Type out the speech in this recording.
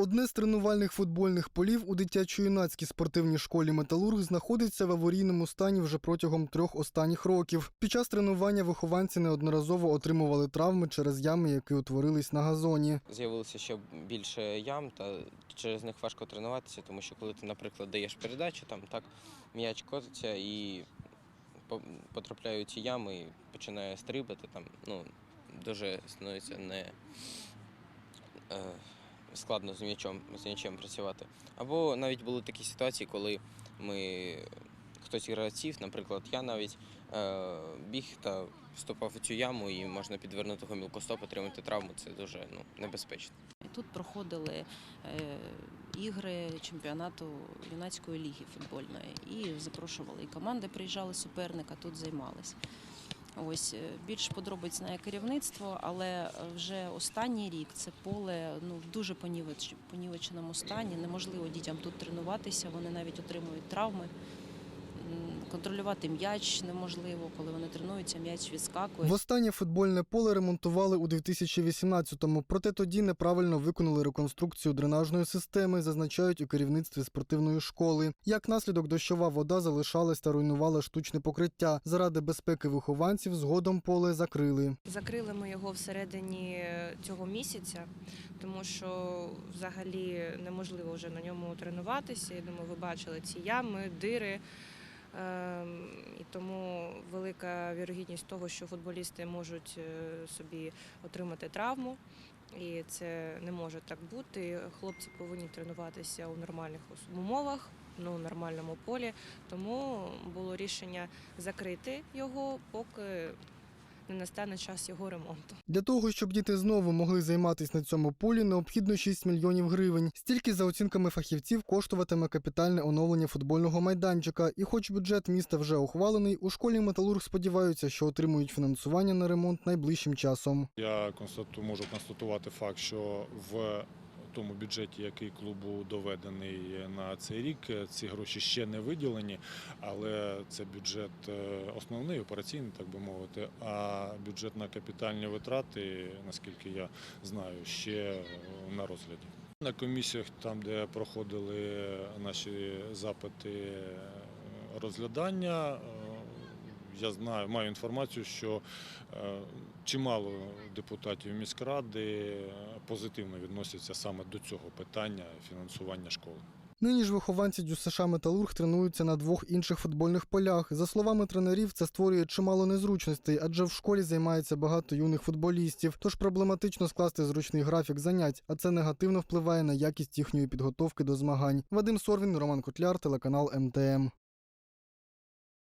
Одне з тренувальних футбольних полів у дитячо-юнацькій спортивній школі Металург знаходиться в аварійному стані вже протягом трьох останніх років. Під час тренування вихованці неодноразово отримували травми через ями, які утворились на газоні. З'явилося ще більше ям, та через них важко тренуватися, тому що коли ти, наприклад, даєш передачу, там так м'яч котиться і по- потрапляє у ці ями і починає стрибати. Там, ну, дуже становиться не е, складно з м'ячом, з м'ячем працювати. Або навіть були такі ситуації, коли ми хтось гравців, наприклад, я навіть е, біг та вступав у цю яму і можна підвернути гомілкостоп, отримати травму. Це дуже ну, небезпечно. Тут проходили е, ігри чемпіонату юнацької ліги футбольної. І запрошували і команди, приїжджали суперника, тут займались. Ось е, більш подробиць знає керівництво, але е, вже останній рік це поле ну в дуже понівеч- понівеченому стані. Неможливо дітям тут тренуватися. Вони навіть отримують травми. Контролювати м'яч неможливо, коли вони тренуються, м'яч відскакує. Востаннє футбольне поле ремонтували у 2018-му, проте тоді неправильно виконали реконструкцію дренажної системи, зазначають у керівництві спортивної школи. Як наслідок, дощова вода залишалась та руйнувала штучне покриття. Заради безпеки вихованців згодом поле закрили. Закрили ми його всередині цього місяця, тому що взагалі неможливо вже на ньому тренуватися. Я думаю, ви бачили ці ями, дири. Ем, І тому велика вірогідність того, що футболісти можуть е, собі отримати травму. І це не може так бути. Хлопці повинні тренуватися у нормальних умовах, ну, у нормальному полі. Тому було рішення закрити його, поки не настане час його ремонту. Для того, щоб діти знову могли займатися на цьому полі, необхідно 6 мільйонів гривень. Стільки, за оцінками фахівців, коштуватиме капітальне оновлення футбольного майданчика. І хоч бюджет міста вже ухвалений, у школі Металург сподіваються, що отримують фінансування на ремонт найближчим часом. Я констату, можу констатувати факт, що в тому бюджеті, який клубу доведений на цей рік, ці гроші ще не виділені, але це бюджет е, основний, операційний, так би мовити. А бюджет на капітальні витрати, наскільки я знаю, ще на розгляді. На комісіях, там, де проходили наші запити розглядання, я знаю, маю інформацію, що е, чимало депутатів міськради позитивно відносяться саме до цього питання фінансування школи. Нині ж вихованці ДЮСШ Металург тренуються на двох інших футбольних полях. За словами тренерів, це створює чимало незручностей, адже в школі займається багато юних футболістів. Тож проблематично скласти зручний графік занять, а це негативно впливає на якість їхньої підготовки до змагань. Вадим Сорвін, Роман Котляр, телеканал МТМ.